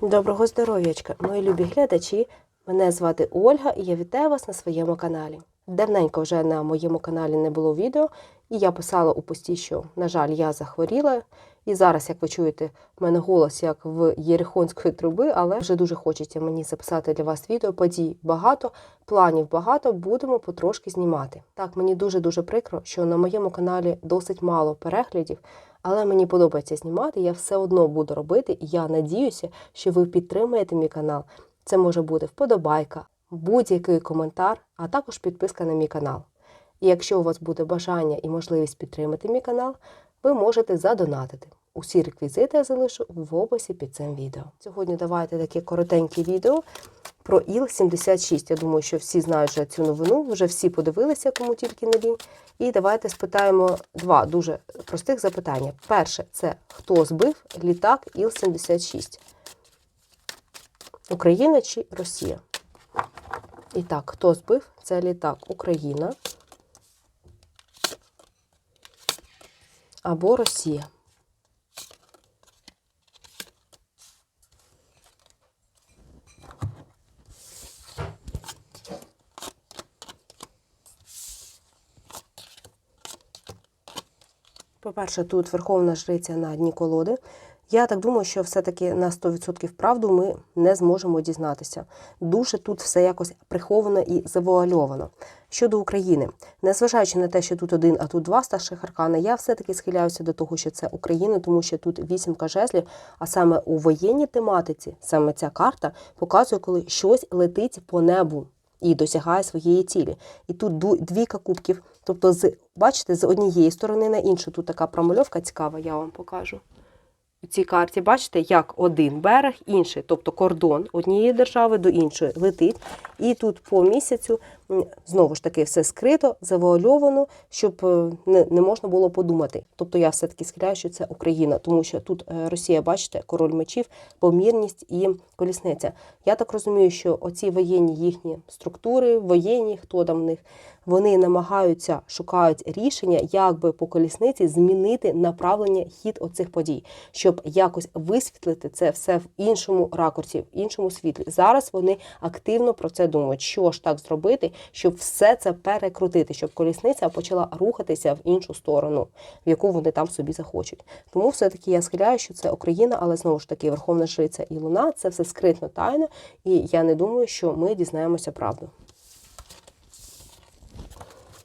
Доброго здоров'ячка, мої любі глядачі. Мене звати Ольга і я вітаю вас на своєму каналі. Давненько вже на моєму каналі не було відео, і я писала у пості, що, на жаль, я захворіла. І зараз, як ви чуєте, в мене голос як в Єрихонської труби, але вже дуже хочеться мені записати для вас відео. Подій багато, планів багато, будемо потрошки знімати. Так, мені дуже-дуже прикро, що на моєму каналі досить мало переглядів, але мені подобається знімати, я все одно буду робити, і я надіюся, що ви підтримаєте мій канал. Це може бути вподобайка, будь-який коментар, а також підписка на мій канал. І якщо у вас буде бажання і можливість підтримати мій канал, ви можете задонатити. Усі реквізити я залишу в описі під цим відео. Сьогодні давайте таке коротеньке відео про ІЛ-76. Я думаю, що всі знають вже цю новину, вже всі подивилися, кому тільки не лінь. І давайте спитаємо два дуже простих запитання. Перше, це хто збив літак Іл-76? Україна чи Росія? І так, хто збив цей літак? Україна або Росія? По-перше, тут Верховна Жриця на дні колоди. Я так думаю, що все-таки на 100% правду ми не зможемо дізнатися. Дуже тут все якось приховано і завуальовано. Щодо України, незважаючи на те, що тут один, а тут два старших аркани, я все-таки схиляюся до того, що це Україна, тому що тут вісімка жезлів, а саме у воєнній тематиці, саме ця карта показує, коли щось летить по небу і досягає своєї цілі. І тут двійка кубків. Тобто, з бачите, з однієї сторони на іншу тут така промальовка цікава, я вам покажу. У цій карті бачите, як один берег, інший, тобто кордон однієї держави до іншої летить. І тут по місяцю знову ж таки все скрито, завуальовано, щоб не, не можна було подумати. Тобто я все-таки схиляю, що це Україна, тому що тут Росія, бачите, король мечів, помірність і колісниця. Я так розумію, що оці воєнні їхні структури, воєнні, хто там в них, вони намагаються шукають рішення, як би по колісниці змінити направлення хід оцих подій, щоб якось висвітлити це все в іншому ракурсі, в іншому світлі. Зараз вони активно про це думають, що ж так зробити, щоб все це перекрутити, щоб колісниця почала рухатися в іншу сторону, в яку вони там собі захочуть. Тому все-таки я схиляю, що це Україна, але знову ж таки Верховна Жриця і Луна це все скритно тайно, і я не думаю, що ми дізнаємося правду.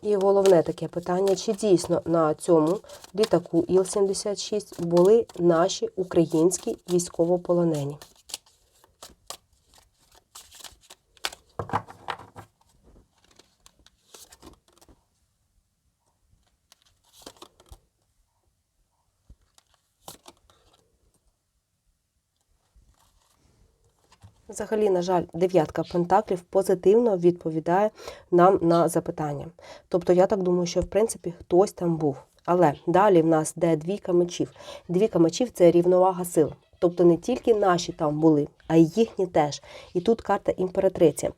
І головне таке питання: чи дійсно на цьому літаку Іл-76 були наші українські військовополонені? Взагалі, на жаль, дев'ятка пентаклів позитивно відповідає нам на запитання. Тобто, я так думаю, що в принципі хтось там був. Але далі в нас де двійка мечів. Двійка мечів це рівновага сил. Тобто не тільки наші там були, а й їхні теж. І тут карта імператриця.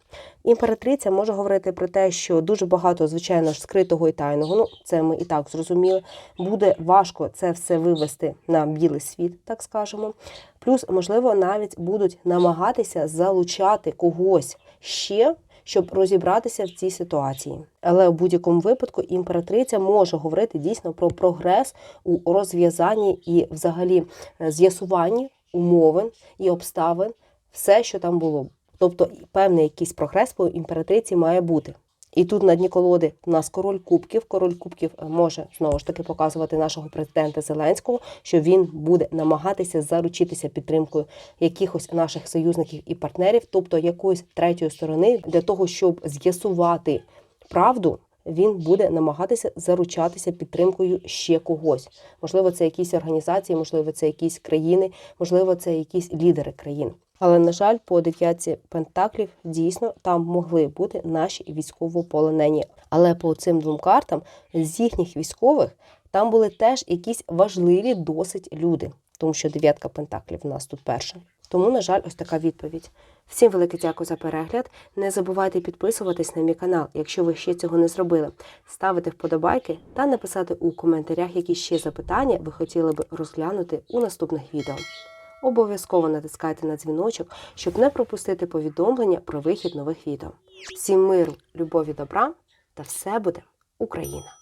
Імператриця може говорити про те, що дуже багато, звичайно ж, скритого і тайного. Ну, це ми і так зрозуміли. Буде важко це все вивести на білий світ, так скажемо. Плюс, можливо, навіть будуть намагатися залучати когось ще. Щоб розібратися в цій ситуації, але в будь-якому випадку імператриця може говорити дійсно про прогрес у розв'язанні і, взагалі, з'ясуванні умовин і обставин, все, що там було. Тобто, певний якийсь прогрес по імператриці має бути. І тут на дні колоди у нас король кубків. Король кубків може знову ж таки показувати нашого президента Зеленського, що він буде намагатися заручитися підтримкою якихось наших союзників і партнерів, тобто якоїсь третьої сторони, для того, щоб з'ясувати правду. Він буде намагатися заручатися підтримкою ще когось. Можливо, це якісь організації, можливо, це якісь країни, можливо, це якісь лідери країн. Але, на жаль, по дев'ятці пентаклів дійсно там могли бути наші військовополонені. Але по цим двом картам з їхніх військових там були теж якісь важливі досить люди. тому що дев'ятка пентаклів у нас тут перша. Тому, на жаль, ось така відповідь. Всім велике дякую за перегляд. Не забувайте підписуватись на мій канал, якщо ви ще цього не зробили, ставити вподобайки та написати у коментарях, які ще запитання ви хотіли б розглянути у наступних відео. Обов'язково натискайте на дзвіночок, щоб не пропустити повідомлення про вихід нових відео. Всім миру, любові, добра та все буде Україна!